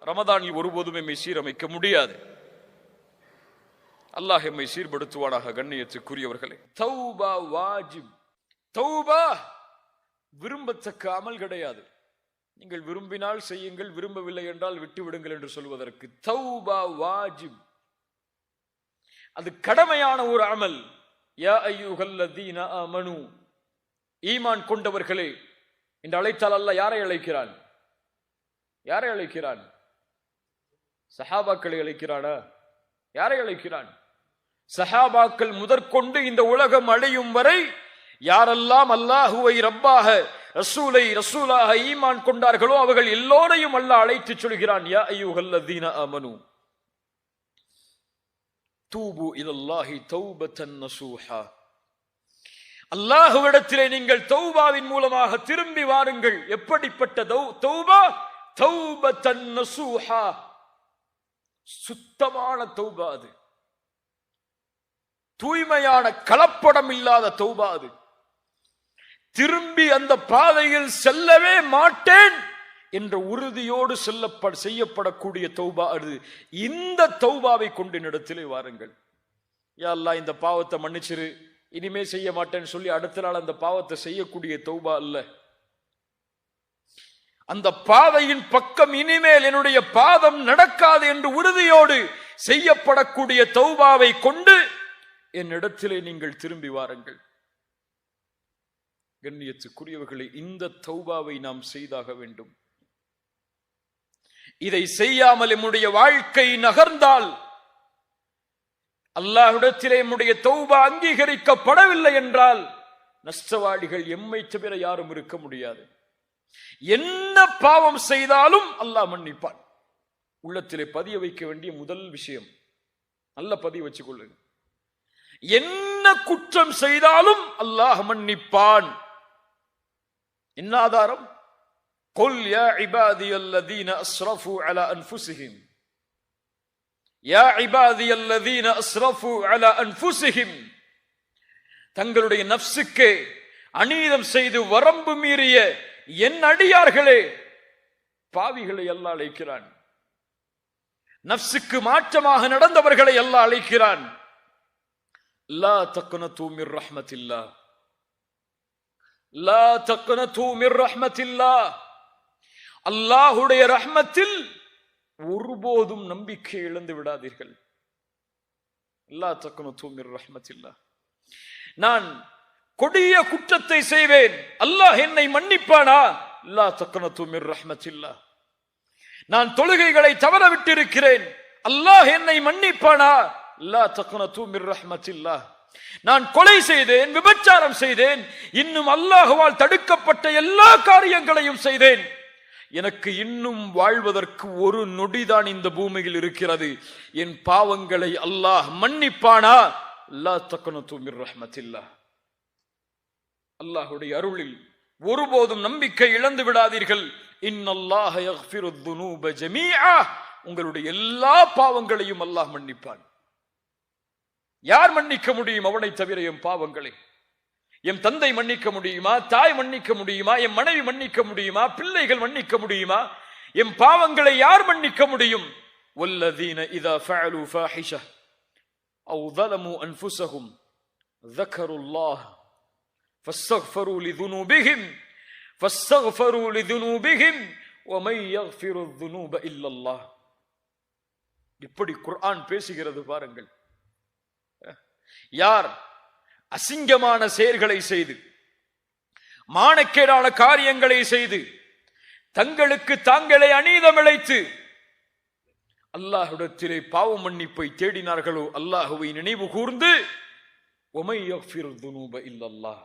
ரமதானில் ஒருபோதும் எம்மை சீரமைக்க முடியாது. அல்லாஹ் எம்மை சீர்படுத்துவானாக கண்ணியத்துக்குரியவர்களே. தௌபா வாஜிப். தௌபா விரும்பத்தக்க அமல் கிடையாது. நீங்கள் விரும்பினால் செய்யுங்கள் விரும்பவில்லை என்றால் விட்டு விடுங்கள் என்று சொல்வதற்கு. தௌபா வாஜிப். அது கடமையான ஒரு அமல். யா ஐயுகல்லதீன அமனு. ஈமான் கொண்டவர்களே என்று அழைத்தால் அல்ல யாரை அழைக்கிறான்? யாரை அழைக்கிறான்? சஹாபாக்களை அழைக்கிறானா? யாரை அழைக்கிறான்? சஹாபாக்கள் முதற்கொண்டு இந்த உலகம் அழியும் வரை யாரெல்லாம் அல்லாஹுவை ரப்பாக ரசூலை ரசூலாக ஈமான் கொண்டார்களோ அவர்கள் எல்லோரையும் அல்லாஹ் அழைத்து சொல்கிறான் யா ஐயுகல்லதீன அமனு தூபு இதல்லாஹி தௌபத்தன் நசூஹா. அல்லாஹுவிடத்திலே நீங்கள் தௌபாவின் மூலமாக திரும்பி வாருங்கள். எப்படிப்பட்ட தௌ- தௌபா? தௌபத்தன் நசூஹா. சுத்தமான தௌபா அது. தூய்மையான கலப்படம் இல்லாத தௌபா அது. திரும்பி அந்த பாதையில் செல்லவே மாட்டேன் என்ற உறுதியோடு செல்லப்பட செய்யப்படக்கூடிய தௌபா அது. இந்த தௌபாவை கொண்டு என்னிடத்திலே வாருங்கள். யா இந்த பாவத்தை மன்னிச்சிரு. இனிமே செய்ய மாட்டேன்னு சொல்லி அடுத்த நாள் அந்த பாவத்தை செய்யக்கூடிய தௌபா இல்லை அந்த பாதையின் பக்கம் இனிமேல் என்னுடைய பாதம் நடக்காது என்று உறுதியோடு செய்யப்படக்கூடிய தௌபாவை கொண்டு என்னிடத்திலே நீங்கள் திரும்பி வாருங்கள். கண்ணியத்துக்குரியவர்களே இந்த தௌபாவை நாம் செய்தாக வேண்டும். இதை செய்யாமல் என்னுடைய வாழ்க்கை நகர்ந்தால் அல்லாஹிடத்திலே என்னுடைய தௌபா அங்கீகரிக்கப்படவில்லை என்றால் நஷ்டவாளிகள் எம்மை தவிர யாரும் இருக்க முடியாது. என்ன பாவம் செய்தாலும் அல்லாஹ் மன்னிப்பான் உள்ளத்திலே பதிய வைக்க வேண்டிய முதல் விஷயம் நல்ல பதிய வச்சுக்கொள்ளுங்க என்ன குற்றம் செய்தாலும் அல்லாஹ் மன்னிப்பான் என்ன ஆதாரம் قل يا عبادي الذين اسرفوا على انفسهم يا عبادي الذين اسرفوا على انفسهم தங்களுடைய நப்சுக்கு அநீதம் செய்து வரம்பு மீறிய என் அடியார்களே பாவிகளை எல்லாம் அழைக்கிறான். நப்சுக்கு மாற்றமாக நடந்தவர்களை எல்லாம் அழைக்கிறான். லா தக்குன தூமிர் ரஹ்மத்தில்லா. லா தக்குன தூமிர் ரஹ்மத்தில்லா. அல்லாஹுடைய ரஹ்மத்தில் ஒருபோதும் நம்பிக்கை இழந்து விடாதீர்கள். லா தக்குன தூமிர் ரஹ்மத்தில்லா. நான் கொடிய குற்றத்தை செய்வேன். அல்லாஹ் என்னை மன்னிப்பானா? லா தக்குனத்து மிர் ரஹ்மத்தில்லா. நான் தொழுகைகளை தவற விட்டிருக்கிறேன் அல்லாஹ் என்னை மன்னிப்பானா? லா தக்குனத்து மிர் ரஹ்மத்தில்லா. நான் கொலை செய்தேன் விபச்சாரம் செய்தேன். இன்னும் அல்லாஹுவால் தடுக்கப்பட்ட எல்லா காரியங்களையும் செய்தேன். எனக்கு இன்னும் வாழ்வதற்கு ஒரு நொடிதான் இந்த பூமியில் இருக்கிறது. என் பாவங்களை அல்லாஹ் மன்னிப்பானா? லா தக்குனத்து மிர் ரஹ்மத்தில்லா. அல்லாஹுடைய அருளில் ஒருபோதும் நம்பிக்கை இழந்து விடாதீர்கள் இன்னல்லாஹ யக்ஃபிரு துனூப ஜமீஆ உங்களுடைய எல்லா பாவங்களையும் அல்லாஹ் மன்னிப்பான் யார் மன்னிக்க முடியும் அவனை தவிர என் பாவங்களை என் தந்தை மன்னிக்க முடியுமா தாய் மன்னிக்க முடியுமா என் மனைவி மன்னிக்க முடியுமா பிள்ளைகள் மன்னிக்க முடியுமா என் பாவங்களை யார் மன்னிக்க முடியும் والذين إذا فعلوا فاحشة أو ظلموا أنفسهم ذكروا الله فاستغفروا لذنوبهم فاستغفروا لذنوبهم ومن يغفر الذنوب إلا الله இப்படி குர்ஆன் பேசுகிறது பாருங்கள் யார் அசிங்கமான செயல்களை செய்து மானக்கேடான காரியங்களை செய்து தங்களுக்கு தாங்களே அநீதம் இழைத்து அல்லாஹ்விடத்திலே பாவ மன்னிப்பை தேடினார்களோ அல்லாஹுவை நினைவு கூர்ந்து ஒமை யக்ஃபிரு துனூப இல்லல்லாஹ்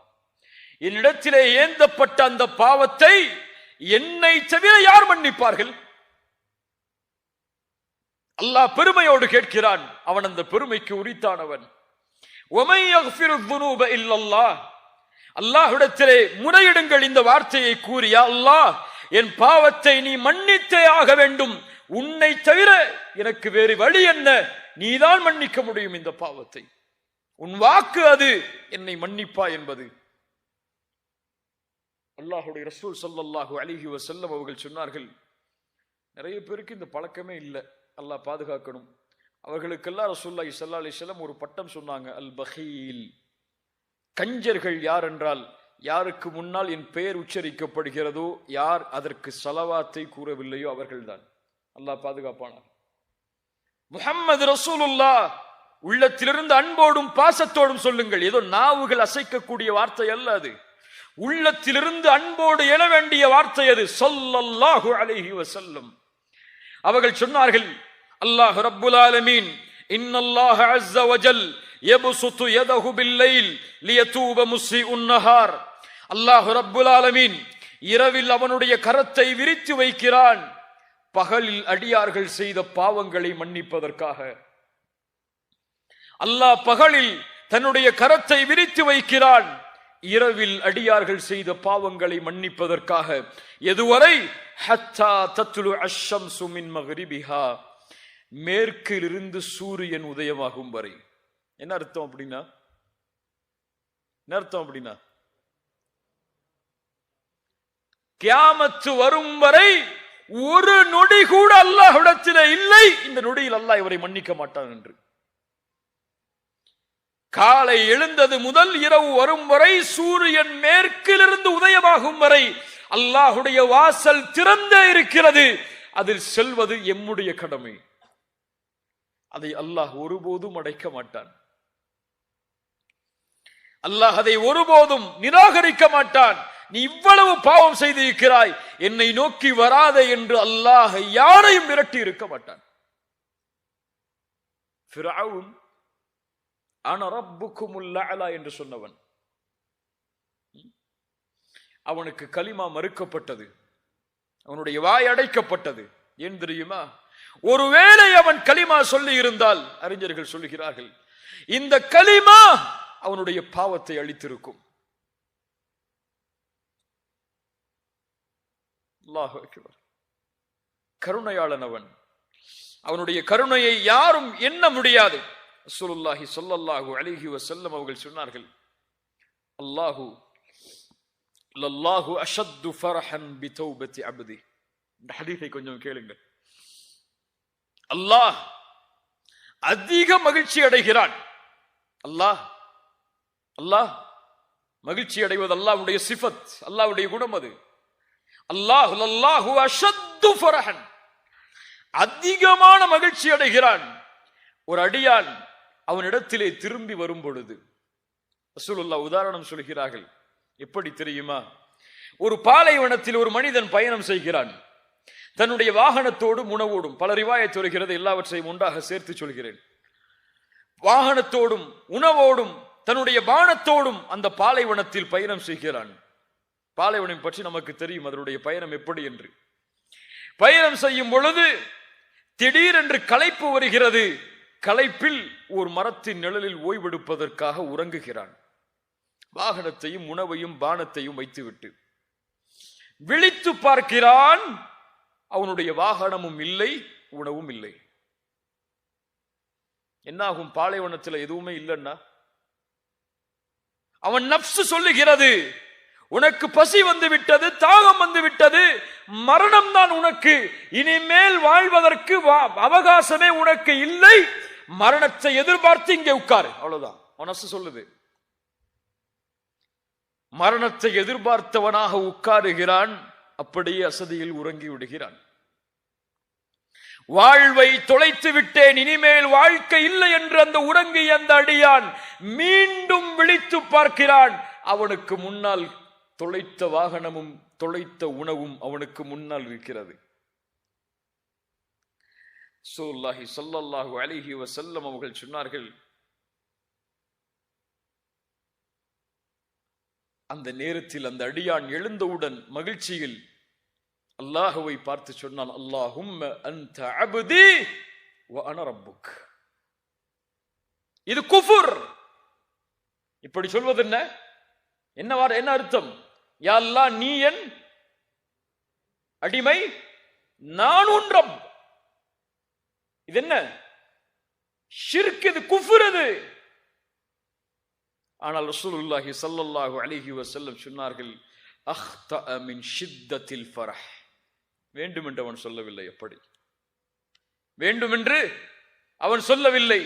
என்னிடத்திலே ஏந்தப்பட்ட அந்த பாவத்தை என்னை தவிர யார் மன்னிப்பார்கள்? அல்லாஹ் பெருமையோடு கேட்கிறான். அவன் அந்த பெருமைக்கு உரித்தானவன். அல்லாஹிடத்திலே முறையிடுங்கள் இந்த வார்த்தையை கூறிய அல்லாஹ் என் பாவத்தை நீ மன்னித்தே ஆக வேண்டும். உன்னை தவிர எனக்கு வேறு வழி என்ன? நீதான் மன்னிக்க முடியும் இந்த பாவத்தை. உன் வாக்கு அது என்னை மன்னிப்பா என்பது. அல்லாஹுடைய ரசூல் ஸல்லல்லாஹு அலிஹி வசல்லம் அவர்கள் சொன்னார்கள் நிறைய பேருக்கு இந்த பழக்கமே இல்லை அல்லாஹ் பாதுகாக்கணும். அவர்களுக்கெல்லாம் ரசூல்லாஹி ஸல்லல்லாஹு அலைஹி ஒரு பட்டம் சொன்னாங்க அல் பஹீல். கஞ்சர்கள் யார் என்றால் யாருக்கு முன்னால் என் பெயர் உச்சரிக்கப்படுகிறதோ யார் அதற்கு சலவாத்தை கூறவில்லையோ அவர்கள்தான். அல்லாஹ் பாதுகாப்பானார். முகம்மது ரசூலுல்லா உள்ளத்திலிருந்து அன்போடும் பாசத்தோடும் சொல்லுங்கள். ஏதோ நாவுகள் அசைக்கக்கூடிய வார்த்தை அல்ல அது. உள்ளத்திலிருந்து அன்போடு எழ வேண்டிய வார்த்தை அது. சொல்லல்லாஹு அலைஹி வசல்லம் அவர்கள் சொன்னார்கள் அல்லாஹ் ரப்புல் ஆலமீன் இன்னல்லாஹ அஸ்ஸ வஜல் யப்சுத்து யதஹு பில்லைல் லியதூப முஸ்ஸிஉன் நஹார். அல்லாஹ் ரப்புல் ஆலமீன் இரவில் அவனுடைய கரத்தை விரித்து வைக்கிறான். பகலில் அடியார்கள் செய்த பாவங்களை மன்னிப்பதற்காக. அல்லாஹ் பகலில் தன்னுடைய கரத்தை விரித்து வைக்கிறான். இரவில் அடியார்கள் செய்த பாவங்களை மன்னிப்பதற்காக. எதுவரை? ஹத்தா தத்லு அஷ்ஷம்சு மின் மக்ரிபிஹா மேற்கிலிருந்து சூரியன் உதயமாகும் வரை. என்ன அர்த்தம் அப்படின்னா? என்ன அர்த்தம் அப்படின்னா? கியாமத்து வரும் வரை ஒரு நொடி கூட அல்லாஹ் அல்லாஹ்விடத்திலே இல்லை. இந்த நொடியில் அல்லாஹ் இவரை மன்னிக்க மாட்டான் என்று. காலை எழுந்தது முதல் இரவு வரும் வரை சூரியன் மேற்கிலிருந்து உதயமாகும் வரை அல்லாஹுடைய வாசல் திறந்தே இருக்கிறது. அதில் செல்வது எம்முடைய கடமை. அதை அல்லாஹ் ஒருபோதும் அடைக்க மாட்டான். அல்லாஹ் அதை ஒருபோதும் நிராகரிக்க மாட்டான். நீ இவ்வளவு பாவம் செய்திருக்கிறாய். என்னை நோக்கி வராதே என்று அல்லாஹ் யாரையும் மிரட்டி இருக்க மாட்டான். ஃபிரவுன் அலா என்று சொன்னவன். அவனுக்கு கலிமா மறுக்கப்பட்டது. அவனுடைய வாய் அடைக்கப்பட்டது. ஏன் தெரியுமா? ஒருவேளை அவன் கலிமா சொல்லி இருந்தால் அறிஞர்கள் சொல்லுகிறார்கள் இந்த கலிமா அவனுடைய பாவத்தை அளித்திருக்கும் கருணையாளன் அவன். அவனுடைய கருணையை யாரும் எண்ண முடியாது. ரசூலுல்லாஹி சொல்லல்லாஹு அலிஹி வசல்லம் அவர்கள் சொன்னார்கள் அல்லாஹு லல்லாஹு அஷத்து ஃபரஹன் பி தௌபத்தி அப்தி. இந்த ஹதீஸை கொஞ்சம் கேளுங்கள். அல்லாஹ் அதிக மகிழ்ச்சி அடைகிறான். அல்லாஹ் அல்லாஹ் மகிழ்ச்சி அடைவது அல்லாஹ்வுடைய சிஃபத் அல்லாஹ்வுடைய குணம் அது. அல்லாஹ் லல்லாஹு அஷத்து ஃபரஹன். அதிகமான மகிழ்ச்சி அடைகிறான். ஒரு அடியான் அவனிடத்திலே திரும்பி வரும் பொழுது ரசூலுல்லா உதாரணம் சொல்கிறார்கள். எப்படி தெரியுமா? ஒரு பாலைவனத்தில் ஒரு மனிதன் பயணம் செய்கிறான். தன்னுடைய வாகனத்தோடும் உணவோடும் பல ரிவாயை சொல்கிறது எல்லாவற்றையும் ஒன்றாக சேர்த்து சொல்கிறேன். வாகனத்தோடும் உணவோடும் தன்னுடைய பானத்தோடும் அந்த பாலைவனத்தில் பயணம் செய்கிறான். பாலைவனம் பற்றி நமக்கு தெரியும் அதனுடைய பயணம் எப்படி என்று. பயணம் செய்யும் பொழுது திடீரென்று களைப்பு வருகிறது. களைப்பில் ஒரு மரத்தின் நிழலில் ஓய்வெடுப்பதற்காக உறங்குகிறான். வாகனத்தையும் உணவையும் பானத்தையும் வைத்துவிட்டு. விழித்து பார்க்கிறான். அவனுடைய வாகனமும் இல்லை உணவும் இல்லை. என்னாகும்? பாலைவனத்தில் எதுவுமே இல்லைன்னா? அவன் நப்சு சொல்லுகிறது உனக்கு பசி வந்து விட்டது தாகம் வந்து விட்டது மரணம் தான் உனக்கு. இனிமேல் வாழ்வதற்கு வா- அவகாசமே உனக்கு இல்லை மரணத்தை எதிர்பார்த்து இங்கே உட்காரு. அவ்வளவுதான். மனசு சொல்லுது. மரணத்தை எதிர்பார்த்தவனாக உட்காருகிறான் அப்படியே அசதியில் உறங்கி விடுகிறான். வாழ்வை தொலைத்து விட்டேன் இனிமேல் வாழ்க்கை இல்லை என்று அந்த உறங்கிய அந்த அடியான் மீண்டும் விழித்து பார்க்கிறான். அவனுக்கு முன்னால் தொலைத்த வாகனமும் தொலைத்த உணவும் அவனுக்கு முன்னால் இருக்கிறது. சூல்லாஹி ஸல்லல்லாஹு அலிஹி வசல்லம் அவர்கள் சொன்னார்கள் அந்த நேரத்தில் அந்த அடியான் எழுந்தவுடன் மகிழ்ச்சியில் அல்லாஹுவை பார்த்து சொன்னான் அல்லாஹும் அந்த அபுதி அனரப்புக் இது குஃபுர். இப்படி சொல்வது என்ன? என்ன வார என்ன அர்த்தம்? யா அல்லாஹ் நீ என் அடிமை நான் உன் ரப். இது என்ன ஷிர்க் இது ஆனால் ரசூலுல்லாஹி சல்லல்லாஹு அலிஹி வசல்லம் சொன்னார்கள் அஹ்தஅ மின் ஷித்தத்தில் ஃபரஹ். வேண்டுமென்று அவன் சொல்லவில்லை எப்படி வேண்டுமென்று அவன் சொல்லவில்லை.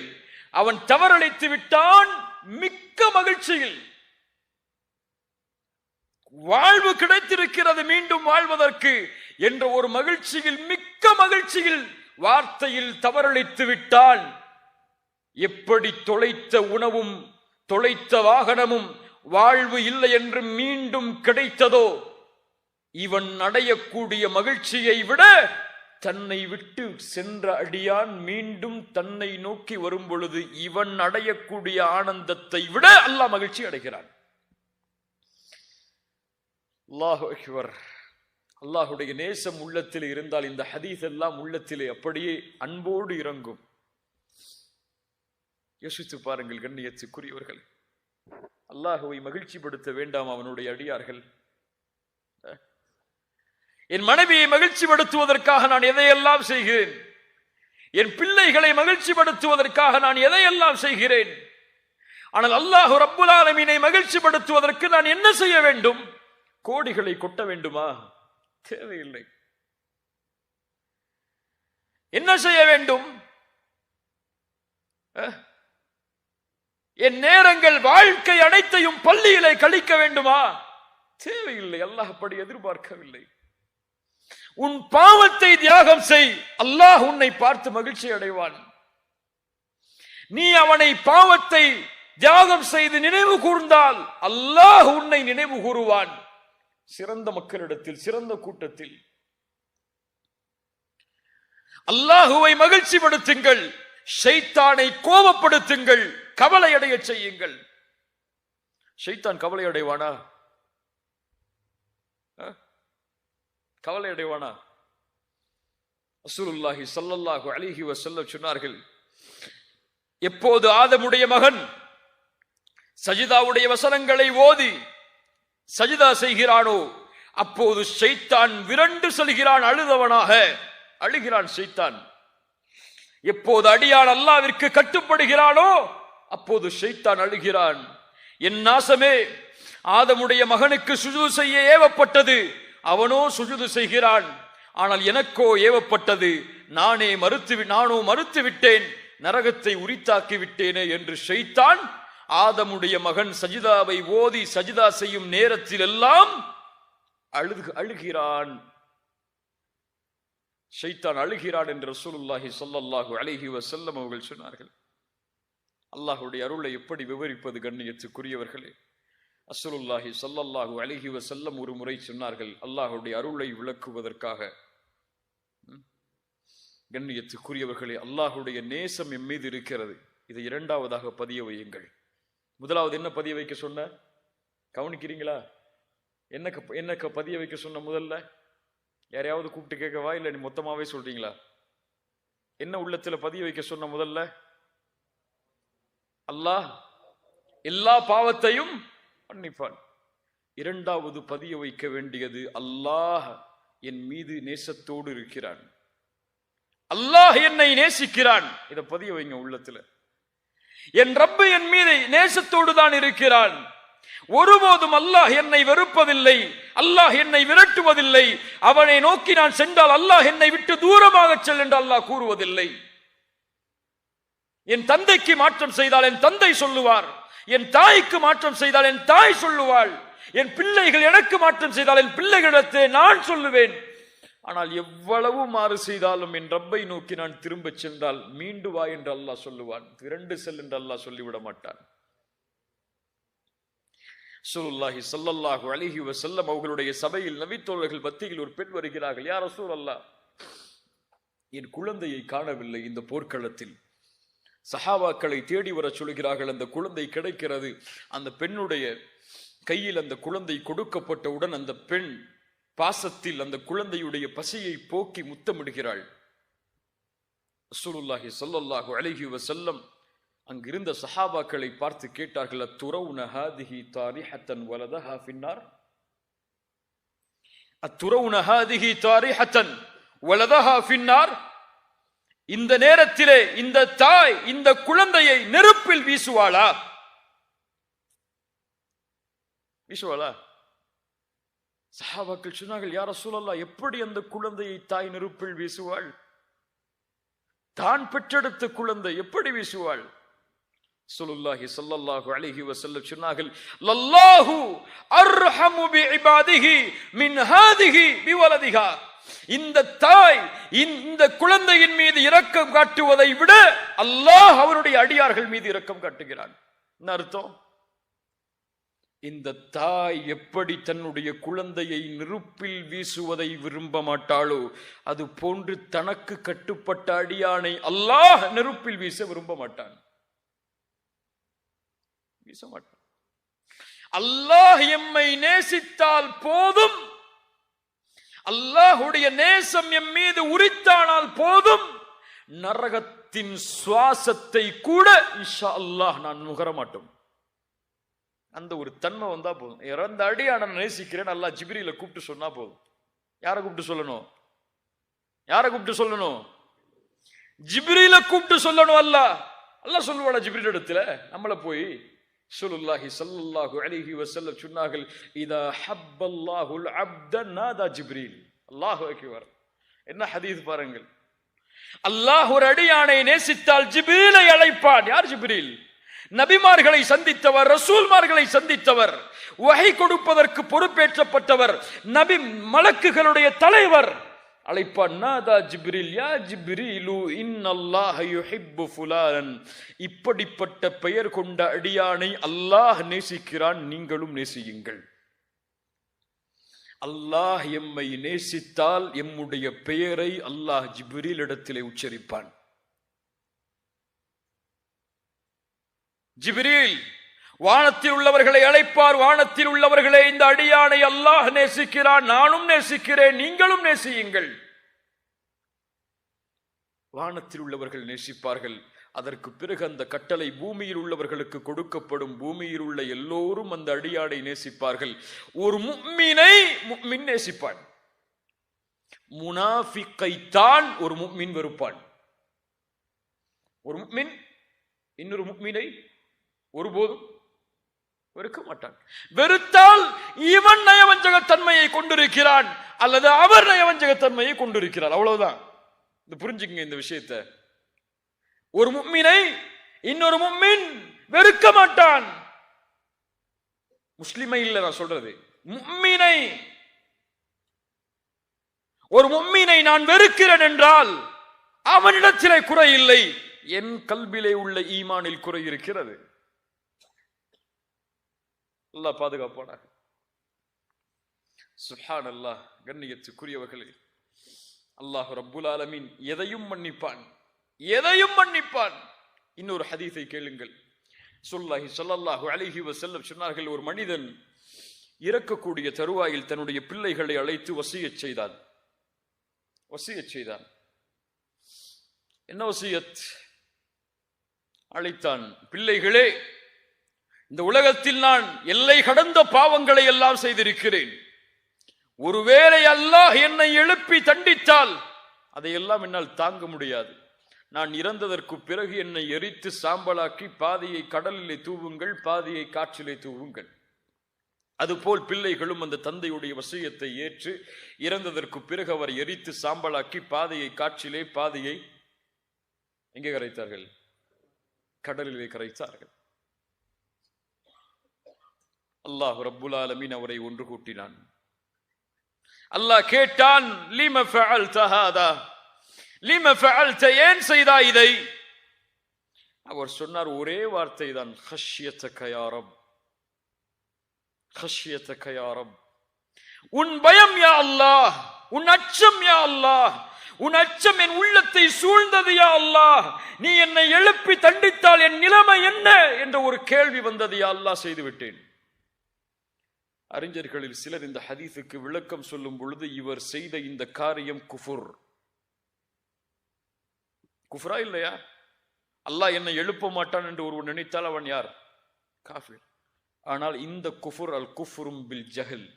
அவன் தவறளித்து விட்டான் மிக்க மகிழ்ச்சியில். வாழ்வு கிடைத்திருக்கிறது மீண்டும் வாழ்வதற்கு என்ற ஒரு மகிழ்ச்சியில் மிக்க மகிழ்ச்சியில் வார்த்தையில் தவறளித்து விட்டால் எப்படி தொலைத்த உணவும் தொலைத்த வாகனமும் வாழ்வு இல்லை என்று மீண்டும் கிடைத்ததோ இவன் அடையக்கூடிய மகிழ்ச்சியை விட தன்னை விட்டு சென்ற அடியான் மீண்டும் தன்னை நோக்கி வரும் பொழுது இவன் அடையக்கூடிய ஆனந்தத்தை விட அல்லாஹ் மகிழ்ச்சி அடைகிறான். அல்லாஹ் அல்லாஹுடைய நேசம் உள்ளத்தில் இருந்தால் இந்த ஹதீஸ் எல்லாம் உள்ளத்திலே அப்படியே அன்போடு இறங்கும். யோசித்து பாருங்கள் கண்ணியத்துக்குரியவர்கள். அல்லாஹுவை மகிழ்ச்சிப்படுத்த வேண்டாம் அவனுடைய அடியார்கள். என் மனைவியை மகிழ்ச்சிப்படுத்துவதற்காக நான் எதையெல்லாம் செய்கிறேன்? என் பிள்ளைகளை மகிழ்ச்சிப்படுத்துவதற்காக நான் எதையெல்லாம் செய்கிறேன்? ஆனால் அல்லாஹு ரப்புல் ஆலமீனை மகிழ்ச்சிப்படுத்துவதற்கு நான் என்ன செய்ய வேண்டும்? கோடிகளை கொட்ட வேண்டுமா? தேவையில்லை. என்ன செய்ய வேண்டும்? என் நேரங்கள் வாழ்க்கை அனைத்தையும் பள்ளியிலே கழிக்க வேண்டுமா? தேவையில்லை. அல்லாஹ் அப்படி எதிர்பார்க்கவில்லை. உன் பாவத்தை தியாகம் செய். அல்லாஹ் உன்னை பார்த்து மகிழ்ச்சி அடைவான். நீ அவனை பாவத்தை தியாகம் செய்து நினைவு கூர்ந்தால் அல்லாஹ் உன்னை நினைவு கூறுவான். சிறந்த மக்களிடத்தில் சிறந்த கூட்டத்தில். அல்லாஹுவை மகிழ்ச்சி படுத்துங்கள் ஷைத்தானை கோபப்படுத்துங்கள் கவலை அடைய செய்யுங்கள். ஷைத்தான் கவலை அடைவானா? கவலை அடைவானா? அசுருல்லாஹி சல்லல்லாஹு அலிஹி வசல்ல சொன்னார்கள் எப்போது ஆதமுடைய மகன் சஜிதாவுடைய வசனங்களை ஓதி சஜிதா செய்கிறானோ? அப்போது ஷைத்தான் விரண்டு செல்கிறான் அழுதவனாக. அழுகிறான் செய்தான் எப்போது அடியான் அல்லாவிற்கு கட்டுப்படுகிறானோ அப்போது ஷைத்தான் அழுகிறான். என் நாசமே ஆதமுடைய மகனுக்கு சுஜுது செய்ய ஏவப்பட்டது. அவனோ சுஜுது செய்கிறான். ஆனால் எனக்கோ ஏவப்பட்டது. நானே மறுத்து நானோ மறுத்து விட்டேன். நரகத்தை உரித்தாக்கி விட்டேனே என்று ஷைத்தான் ஆதமுடைய மகன் சஜிதாவை ஓதி சஜிதா செய்யும் நேரத்தில் எல்லாம் அழுது அழுகிறான். ஷைத்தான் அழுகிறான் என்று ரசூலுல்லாஹி சொல்லல்லாஹு அழகி வஸல்லம் அவர்கள் சொன்னார்கள். அல்லாஹுடைய அருளை எப்படி விவரிப்பது கண்ணியத்துக்குரியவர்களே? அசுலுல்லாஹி சொல்லல்லாஹு அழகி வசல்லம் ஒரு முறை சொன்னார்கள் அல்லாஹுடைய அருளை விளக்குவதற்காக. கண்ணியத்துக்குரியவர்களே அல்லாஹுடைய நேசம் எம் மீது இருக்கிறது. இதை இரண்டாவதாக பதிய வையுங்கள். முதலாவது என்ன பதிய வைக்க சொன்ன? கவனிக்கிறீங்களா? என்ன என்ன பதிய வைக்க சொன்ன முதல்ல? யாரையாவது கூப்பிட்டு கேட்கவா? இல்லை நீ மொத்தமாகவே சொல்றீங்களா? என்ன உள்ளத்தில் பதிய வைக்க சொன்ன முதல்ல? அல்லாஹ் எல்லா பாவத்தையும் மன்னிப்பான். இரண்டாவது பதிய வைக்க வேண்டியது அல்லாஹ் என் மீது நேசத்தோடு இருக்கிறான். அல்லாஹ் என்னை நேசிக்கிறான். இதை பதிய வைங்க உள்ளத்தில். என் ரப்பு என் மீது நேசத்தோடு தான் இருக்கிறான். ஒருபோதும் அல்லாஹ் என்னை வெறுப்பதில்லை அல்லாஹ் என்னை விரட்டுவதில்லை. அவனை நோக்கி நான் சென்றால் அல்லாஹ் என்னை விட்டு தூரமாக செல் என்று அல்லாஹ் கூறுவதில்லை. என் தந்தைக்கு மாற்றம் செய்தால் என் தந்தை சொல்லுவார். என் தாய்க்கு மாற்றம் செய்தால் என் தாய் சொல்லுவாள். என் பிள்ளைகள் எனக்கு மாற்றம் செய்தால் என் பிள்ளைகளிடத்தை நான் சொல்லுவேன். ஆனால் எவ்வளவு மாறு செய்தாலும் என் ரப்பை நோக்கி நான் திரும்பச் சென்றால் மீண்டு வா என்று அல்லாஹ் சொல்லுவான். திரண்டு செல் என்று அல்லாஹ் சொல்லிவிட மாட்டான். ரசூலுல்லாஹி சல்லல்லாஹு அழகி செல்லம் அவர்களுடைய சபையில் நபித்தோழர்கள் பத்தியில் ஒரு பெண் வருகிறார்கள். யார் சூர் அல்லா என் குழந்தையை காணவில்லை இந்த போர்க்களத்தில். சஹாபாக்களை தேடி வரச் சொல்கிறார்கள் அந்த குழந்தை கிடைக்கிறது. அந்த பெண்ணுடைய கையில் அந்த குழந்தை கொடுக்கப்பட்டவுடன் அந்த பெண் பாசத்தில் அந்த குழந்தையுடைய பசியை போக்கி முத்தமிடுகிறாள். ரசூலுல்லாஹி சொல்லல்லாஹு அழகி செல்லம் அங்கிருந்த சஹாபாக்களை பார்த்து கேட்டார்கள் அத்துரவுன ஹாதிஹி தாரிஹத்தன் வலதஹா ஃபின்னார்? அத்துரவுன ஹாதிஹி தாரிஹத்தன் வலதஹா ஃபின்னார்? இந்த நேரத்திலே இந்த தாய் இந்த குழந்தையை நெருப்பில் வீசுவாளா? வீசுவாளா? சஹாபாக்கள் சொன்னார்கள் யார சூழல்லா எப்படி அந்த குழந்தையை தாய் நெருப்பில் வீசுவாள்? தான் பெற்றெடுத்த குழந்தை எப்படி வீசுவாள்? சொல்லுல்லாஹி சொல்லல்லாஹு அலைஹி வசல்ல சொன்னார்கள் லல்லாஹு அர்ஹமு பிஇபாதிஹி மின் ஹாதிஹி பிவலதிஹா. இந்த தாய் இந்த குழந்தையின் மீது இரக்கம் காட்டுவதை விட அல்லாஹ் அவருடைய அடியார்கள் மீது இரக்கம் காட்டுகிறான். என்ன அர்த்தம்? இந்த தாய் எப்படி தன்னுடைய குழந்தையை நெருப்பில் வீசுவதை விரும்ப மாட்டாளோ அது போன்று தனக்கு கட்டுப்பட்ட அடியானை அல்லாஹ் நெருப்பில் வீச விரும்ப மாட்டான். வீச மாட்டான். அல்லாஹ் எம்மை நேசித்தால் போதும். அல்லாஹுடைய நேசம் எம் மீது உரித்தானால் போதும். நரகத்தின் சுவாசத்தை கூட இஷா அல்லாஹ் நான் நுகர மாட்டோம். அந்த ஒரு தன்மை வந்தா போதும். இறந்த அடியான நான் நேசிக்கிறேன். அல்லா ஜிபிரியில கூப்பிட்டு சொன்னா போதும். யாரை கூப்பிட்டு சொல்லணும்? யாரை கூப்பிட்டு சொல்லணும்? ஜிப்ரியில கூப்பிட்டு சொல்லணும் அல்ல. அல்ல சொல்லுவாடா ஜிப்ரில் இடத்துல? நம்மள போய் சுலுல்லாஹி சல்லுல்லாஹு அலிஹி வசல்ல சொன்னார்கள் இதா ஹப்பல்லாஹுல் அப்த நாதா ஜிப்ரீல். அல்லாஹு அக்பர். என்ன ஹதீஸ் பாருங்கள். அல்லாஹ் ஒரு அடியானை நேசித்தால் ஜிப்ரீலை அழைப்பான். யார் ஜிப்ரீல்? நபிமார்களை சந்தித்தவர் ரசூல்மார்களை சந்தித்தவர் வகை கொடுப்பதற்கு பொறுப்பேற்றப்பட்டவர் நபி மலக்குகளுடைய தலைவர். அழைப்பான் நாதா ஜிப்ரில் யா ஜிப்ரீலு இன்னல்லாஹ யுஹிப்பு ஃபுலான் இப்படிப்பட்ட பெயர் கொண்ட அடியானை அல்லாஹ் நேசிக்கிறான் நீங்களும் நேசியுங்கள். அல்லாஹ் எம்மை நேசித்தால் எம்முடைய பெயரை அல்லாஹ் ஜிப்ரில் இடத்திலே உச்சரிப்பான். ஜிபிரில் வானத்தில் உள்ளவர்களை அழைப்பார் வானத்தில் உள்ளவர்களே இந்த அடியானை அல்லாஹ் நேசிக்கிறான் நானும் நேசிக்கிறேன் நீங்களும் நேசியுங்கள். வானத்தில் உள்ளவர்கள் நேசிப்பார்கள் அதற்கு பிறகு அந்த கட்டளை பூமியில் உள்ளவர்களுக்கு கொடுக்கப்படும் பூமியில் உள்ள எல்லோரும் அந்த அடியாடை நேசிப்பார்கள். ஒரு முக்மீனை முக்மின் நேசிப்பான். முனாஃபிக்கை தான் ஒரு முக்மின் வெறுப்பான். ஒரு முக்மின் இன்னொரு முக்மினை ஒருபோதும் வெறுக்க மாட்டான் வெறுத்தால் இவன் நயவஞ்சகத்தன்மையை கொண்டிருக்கிறான் அல்லது அவர் நயவஞ்சகத்தன்மையை கொண்டிருக்கிறார். அவ்வளவுதான். இந்த புரிஞ்சுக்குங்க இந்த விஷயத்தை. ஒரு மும்மினை இன்னொரு மும்மின் வெறுக்க மாட்டான் முஸ்லிமை இல்ல நான் சொல்றது. மும்மினை ஒரு மும்மினை நான் வெறுக்கிறேன் என்றால் அவனிடத்திலே குறை இல்லை. என் கல்விலே உள்ள ஈமானில் குறை இருக்கிறது. நல்லா பாதுகாப்பானாக. சுஹான் அல்லாஹ் கண்ணியத்துக்குரியவர்களே அல்லாஹ் ரப்புல் ஆலமீன் எதையும் மன்னிப்பான் எதையும் மன்னிப்பான். இன்னொரு ஹதீஸை கேளுங்கள். சொல்லாஹி சொல்லல்லாஹு அழகி வஸல்லம் சொன்னார்கள் ஒரு மனிதன் இறக்கக்கூடிய தருவாயில் தன்னுடைய பிள்ளைகளை அழைத்து வசியச் செய்தான். வசியச் செய்தான். என்ன வசியத்? அழைத்தான். பிள்ளைகளே இந்த உலகத்தில் நான் எல்லை கடந்த பாவங்களை எல்லாம் செய்திருக்கிறேன். ஒருவேளை அல்லாஹ் என்னை எழுப்பி தண்டித்தால் அதையெல்லாம் என்னால் தாங்க முடியாது. நான் இறந்ததற்கு பிறகு என்னை எரித்து சாம்பலாக்கி பாதியை கடலிலே தூவுங்கள் பாதியை காற்றிலே தூவுங்கள். அதுபோல் பிள்ளைகளும் அந்த தந்தையுடைய வசியத்தை ஏற்று இறந்ததற்கு பிறகு அவர் எரித்து சாம்பலாக்கி பாதையை காற்றிலே பாதையை எங்கே கரைத்தார்கள்? கடலிலே கரைத்தார்கள். அல்லாஹ் ரப்புல் ஆலமீன் அவரை ஒன்று கூட்டினான். அல்லாஹ் கேட்டான் லீம ஃபஅல் தஹாதா லீம ஃபஅல் ஏன் செய்தா இதை? அவர் சொன்னார் ஒரே வார்த்தை தான் ஹஷ்யத்த கயாரம் ஹஷ்யத்த கயாரம் உன் பயம் யா அல்லாஹ் உன் அச்சம் யா அல்லாஹ் உன் அச்சம் என் உள்ளத்தை சூழ்ந்தது யா அல்லாஹ். நீ என்னை எழுப்பி தண்டித்தால் என் நிலைமை என்ன? என்ற ஒரு கேள்வி வந்தது யா அல்லாஹ் செய்து விட்டேன். அறிஞர்களில் சிலர் இந்த ஹதீஸுக்கு விளக்கம் சொல்லும் பொழுது இவர் செய்த இந்த காரியம் குஃபுர். குஃபுரா இல்லையா? அல்லாஹ் என்னை எழுப்ப மாட்டான் என்று ஒருவன் நினைத்தால் அவன் யார்? காஃபிர். ஆனால் இந்த குஃபுர் அல் குஃபுரும் பில் ஜஹல்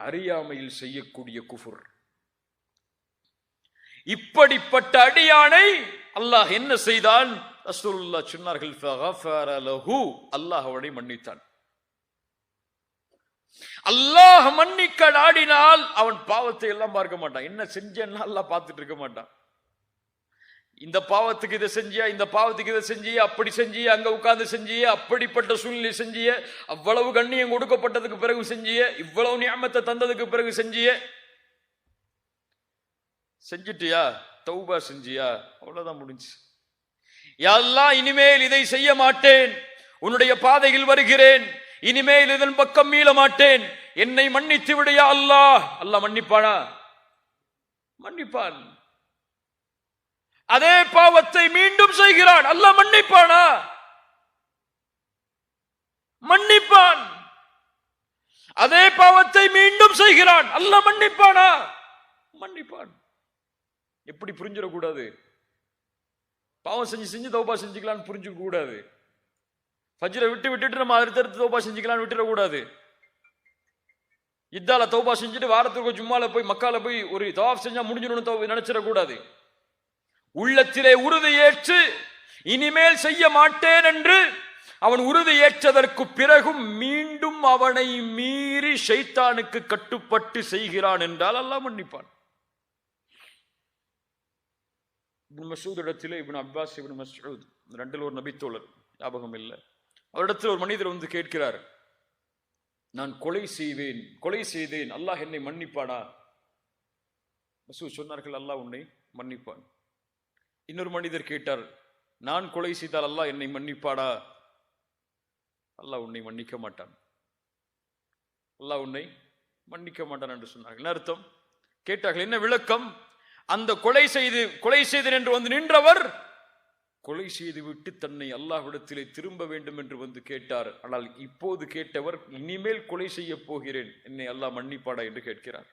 அறியாமையில் செய்யக்கூடிய குஃபுர். இப்படிப்பட்ட அடியானை அல்லாஹ் என்ன செய்தான்? ரசூலுல்லாஹ் சொன்னார்கள் அல்லாஹ் அவனை மன்னித்தான். அல்லாஹ் மன்னிக்க நாடினால் அவன் பாவத்தை எல்லாம் பார்க்க மாட்டான். என்ன செஞ்சேன்னா எல்லாம் பார்த்துட்டு இருக்க மாட்டான். இந்த பாவத்துக்கு இதை செஞ்சியா இந்த பாவத்துக்கு இதை செஞ்சிய அப்படி செஞ்சிய அங்க உட்கார்ந்து செஞ்சிய அப்படிப்பட்ட சூழ்நிலை செஞ்சிய அவ்வளவு கண்ணியம் கொடுக்கப்பட்டதுக்கு பிறகு செஞ்சிய இவ்வளவு நியமத்தை தந்ததுக்கு பிறகு செஞ்சிய? செஞ்சிட்டியா? தௌபா செஞ்சியா? அவ்வளவுதான் முடிஞ்சு எல்லாம் இனிமேல் இதை செய்ய மாட்டேன். உன்னுடைய பாதையில் வருகிறேன். இனிமேல் இதன் பக்கம் மீள மாட்டேன். என்னை மன்னித்து விடையா அல்லா அல்ல மன்னிப்பானா மன்னிப்பான். அதே பாவத்தை மீண்டும் செய்கிறான். அல்ல மன்னிப்பானா? மன்னிப்பான். அதே பாவத்தை மீண்டும் செய்கிறான். அல்ல மன்னிப்பானா? மன்னிப்பான். எப்படி புரிஞ்சிடக்கூடாது? பாவம் செஞ்சு செஞ்சு தௌபா செஞ்சுக்கலாம்னு புரிஞ்சுக்க கூடாது ஃபஜ்ரை விட்டு விட்டுட்டு நம்ம அடுத்தடுத்து தௌபா செஞ்சுக்கலாம்னு விட்டுறக்கூடாது இதால தௌபா செஞ்சுட்டு வாரத்துக்கு ஜும்மால போய் மக்கால போய் ஒரு தவாப் செஞ்சா முடிஞ்சிடணும் நினைச்சிடக்கூடாது உள்ளத்திலே உறுதி ஏற்று இனிமேல் செய்ய மாட்டேன் என்று அவன் உறுதி ஏற்றதற்கு பிறகும் மீண்டும் அவனை மீறி ஷைத்தானுக்கு கட்டுப்பட்டு செய்கிறான் என்றால் அல்லாஹ் மன்னிப்பான். இப்னு மசூத் இடத்திலே இப்னு அப்பாஸ் இப்னு மசூத் ரெண்டில் ஒரு நபித்தோழர் ஞாபகம் இல்லை. அவரிடத்தில் ஒரு மனிதர் வந்து கேட்கிறார் நான் கொலை செய்வேன் கொலை செய்தேன். அல்லாஹ் என்னை மன்னிப்பானா? மசூத் சொன்னார்கள் அல்லாஹ் உன்னை மன்னிப்பான். இன்னொரு மனிதர் கேட்டார் நான் கொலை செய்தால் அல்லாஹ் என்னை மன்னிப்பாடா அல்லாஹ் உன்னை மன்னிக்க மாட்டான். அல்லாஹ் உன்னை மன்னிக்க மாட்டான் என்று சொன்னார்கள். என்ன அர்த்தம்? கேட்டார்கள் என்ன விளக்கம்? அந்த கொலை செய்து கொலை செய்தேன் என்று வந்து நின்றவர் கொலை செய்துவிட்டு தன்னை அல்லாஹ்விடத்திலே திரும்ப வேண்டும் என்று வந்து கேட்டார். ஆனால் இப்போது கேட்டவர் இனிமேல் கொலை செய்ய போகிறேன் என்னை அல்லாஹ் மன்னிப்பாடா என்று கேட்கிறார்.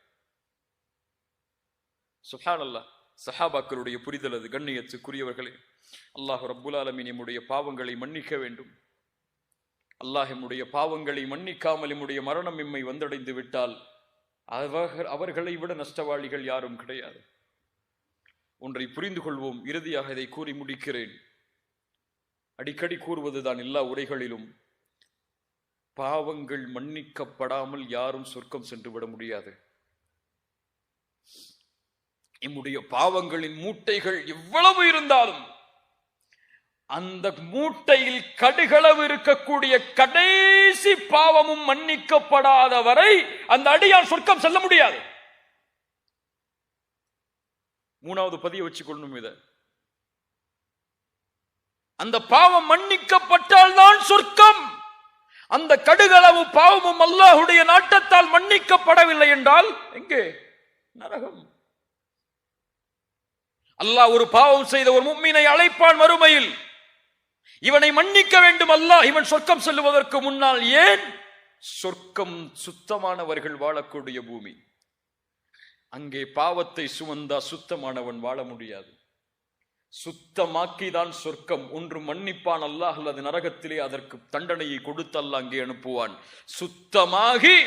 சுஹான் அல்லாஹ் சஹாபாக்களுடைய புரிதல் அது கண்ணியத்துக்குரியவர்களே. அல்லாஹ் ரப்புல் எம்முடைய பாவங்களை மன்னிக்க வேண்டும். அல்லாஹ் எம்முடைய பாவங்களை மன்னிக்காமல் எம்முடைய மரணம் எம்மை வந்தடைந்து விட்டால் அவர்கள் அவர்களை விட நஷ்டவாளிகள் யாரும் கிடையாது. ஒன்றை புரிந்து கொள்வோம் இறுதியாக இதை கூறி முடிக்கிறேன். அடிக்கடி கூறுவதுதான் எல்லா உரைகளிலும் பாவங்கள் மன்னிக்கப்படாமல் யாரும் சொர்க்கம் சென்று விட முடியாது. நம்முடைய பாவங்களின் மூட்டைகள் எவ்வளவு இருந்தாலும் அந்த மூட்டையில் கடுகளவு இருக்கக்கூடிய கடைசி பாவமும் மன்னிக்கப்படாத வரை அந்த அடியான் சொர்க்கம் செல்ல முடியாது. மூணாவது பதிய வச்சுக்கொள்ளணும் இத. அந்த பாவம் மன்னிக்கப்பட்டால் தான் சொர்க்கம். அந்த கடுகளவு பாவமும் அல்லாஹுடைய நாட்டத்தால் மன்னிக்கப்படவில்லை என்றால் எங்கே? நரகம். அல்லாஹ் ஒரு பாவம் செய்த ஒரு மும்மினை அழைப்பான் மறுமையில். இவனை மன்னிக்க வேண்டும் அல்லாஹ். இவன் சொர்க்கம் செல்லுவதற்கு முன்னால் ஏன்? சொர்க்கம் சுத்தமானவர்கள் வாழக்கூடிய பூமி. அங்கே பாவத்தை சுமந்தா சுத்தமானவன் வாழ முடியாது. சுத்தமாக்கிதான் சொர்க்கம். ஒன்று மன்னிப்பான் அல்லாஹ் அல்லது நரகத்திலே அதற்கு தண்டனையை கொடுத்தல்ல அங்கே அனுப்புவான். சுத்தமாகி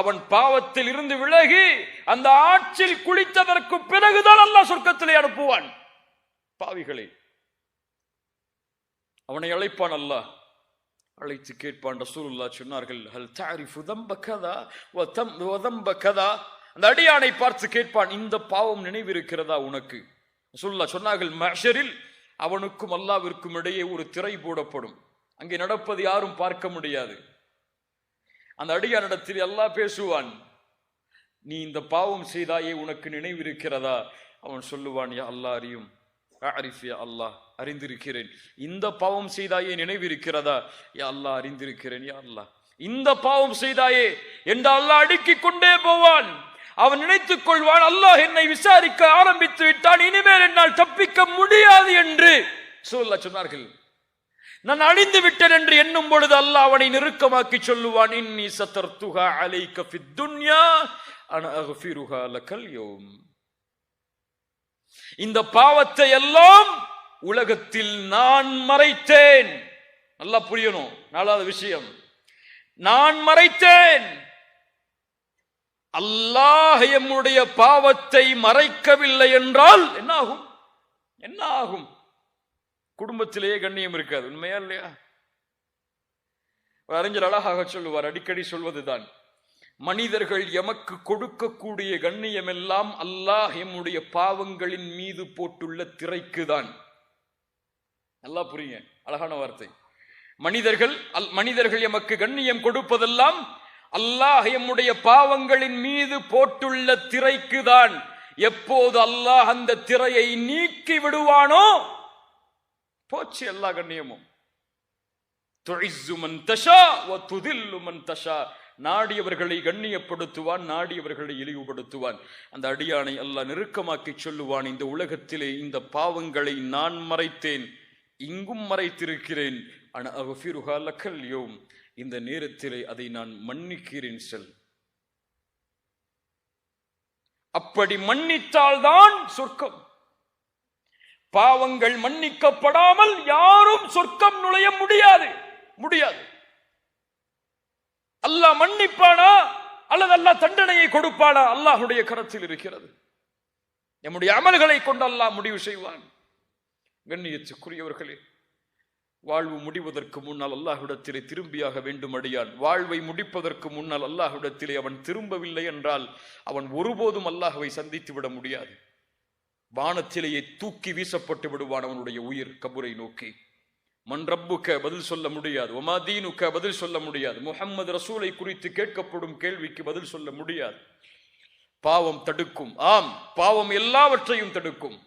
அவன் பாவத்தில் இருந்து விலகி அந்த ஆற்றில் குளித்ததற்கு பிறகுதான் அல்லாஹ் சொர்க்கத்திலே அனுப்புவான். பாவிகளை அவனை அழைப்பான் அல்லாஹ். அழைத்து கேட்பான் ரசூலுல்லா சொன்னார்கள் ஹல் தாரிஃபு தம்ப கதா வதம் தம் கதா அந்த அடியானை பார்த்து கேட்பான் இந்த பாவம் நினைவிருக்கிறதா உனக்கு? சொல்ல சொன்னார்கள் மஷரில் அவனுக்கும் அல்லாவிற்கும் இடையே ஒரு திரை போடப்படும். அங்கே நடப்பது யாரும் பார்க்க முடியாது. அந்த அடியானிடத்தில் எல்லாம் பேசுவான் நீ இந்த பாவம் செய்தாயே உனக்கு நினைவிருக்கிறதா? அவன் சொல்லுவான் யா அல்லாஹ் அறியும். அரிஃப் யா அல்லாஹ் அறிந்திருக்கிறேன். இந்த பாவம் செய்தாயே நினைவிருக்கிறதா? யா அல்லாஹ் அறிந்திருக்கிறேன் யா அல்லாஹ். இந்த பாவம் செய்தாயே? என்று அல்லாஹ் அடுக்கிக் கொண்டே போவான். அவன் நினைத்துக் கொள்வான் அல்லாஹ் என்னை விசாரிக்க ஆரம்பித்து விட்டான் இனிமேல் என்னால் தப்பிக்க முடியாது என்று. சூழல்லா சொன்னார்கள் நான் அழிந்து விட்டேன் என்று எண்ணும் பொழுது அல்லாஹ் அவனை நெருக்கமாக்கி சொல்லுவான் இன்னி சத்தர்துஹா அலை கஃபி துன்யா அன லக்கல் யௌம். இந்த பாவத்தை எல்லாம் உலகத்தில் நான் மறைத்தேன். நல்லா புரியணும் நாலாவது விஷயம். நான் மறைத்தேன். அல்லாஹ் எம்முடைய பாவத்தை மறைக்கவில்லை என்றால் என்ன ஆகும் என்ன ஆகும் குடும்பத்திலேயே கண்ணியம் இருக்காது. உண்மையா இல்லையா? அறிஞர் அழகாக சொல்லுவார் அடிக்கடி சொல்வதுதான் மனிதர்கள் எமக்கு கொடுக்கக்கூடிய கண்ணியமெல்லாம் அல்லாஹ் எம்முடைய பாவங்களின் மீது போட்டுள்ள திரைக்குதான். நல்லா புரியுங்க அழகான வார்த்தை. மனிதர்கள் அல்- மனிதர்கள் எமக்கு கண்ணியம் கொடுப்பதெல்லாம் அல்லாஹ் எம்முடைய பாவங்களின் மீது போட்டுள்ள திரைக்குதான் எப்போது அல்லாஹ் அந்த திரையை நீக்கி விடுவானோ? போச்சு எல்லா கண்ணியமும். தஷா தஷா. நாடியவர்களை கண்ணியப்படுத்துவான் நாடியவர்களை இழிவுபடுத்துவான். அந்த அடியானை அல்லாஹ் நெருக்கமாக்கி சொல்லுவான் இந்த உலகத்திலே இந்த பாவங்களை நான் மறைத்தேன் இங்கும் மறைத்திருக்கிறேன். ஆனா அகஃபிருஹா லக்கல் இந்த நேரத்திலே அதை நான் மன்னிக்கிறேன் செல். அப்படி மன்னித்தால்தான் சொர்க்கம். பாவங்கள் மன்னிக்கப்படாமல் யாரும் சொர்க்கம் நுழைய முடியாது. முடியாது. அல்லாஹ் மன்னிப்பானா? அல்லது அல்லாஹ் தண்டனையை கொடுப்பானா? அல்லாஹுடைய கரத்தில் இருக்கிறது. நம்முடைய அமல்களை கொண்டு அல்லாஹ் முடிவு செய்வான். கண்ணியத்துக்குரியவர்களே வாழ்வு முடிவதற்கு முன்னால் அல்லாஹ்விடத்திலே திரும்பியாக வேண்டும் அடியான் வாழ்வை முடிப்பதற்கு முன்னால் அல்லாஹ்விடத்திலே அவன் திரும்பவில்லை என்றால் அவன் ஒருபோதும் அல்லாஹுவை சந்தித்து விட முடியாது. வானத்திலேயே தூக்கி வீசப்பட்டு விடுவான் அவனுடைய உயிர் கபுரை நோக்கி. மன் ரப்புக்க பதில் சொல்ல முடியாது. ஒமாதீனுக்க பதில் சொல்ல முடியாது. முஹம்மது ரசூலை குறித்து கேட்கப்படும் கேள்விக்கு பதில் சொல்ல முடியாது. பாவம் தடுக்கும். ஆம் பாவம் எல்லாவற்றையும் தடுக்கும்.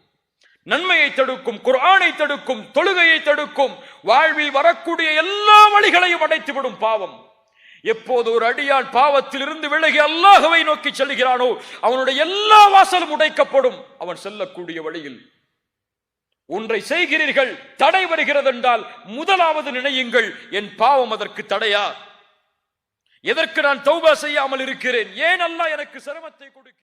நன்மையை தடுக்கும் குரானை தடுக்கும் தொழுகையை தடுக்கும் வாழ்வில் வரக்கூடிய எல்லா வழிகளையும் அடைத்துவிடும் பாவம். எப்போது ஒரு அடியான் பாவத்தில் இருந்து விலகி அல்லாஹுவை நோக்கி செல்கிறானோ அவனுடைய எல்லா வாசலும் உடைக்கப்படும். அவன் செல்லக்கூடிய வழியில். ஒன்றை செய்கிறீர்கள் தடை வருகிறது என்றால் முதலாவது நினையுங்கள் என் பாவம் அதற்கு தடையா? எதற்கு நான் தௌபா செய்யாமல் இருக்கிறேன்? ஏன் அல்லாஹ் எனக்கு சிரமத்தை கொடுக்க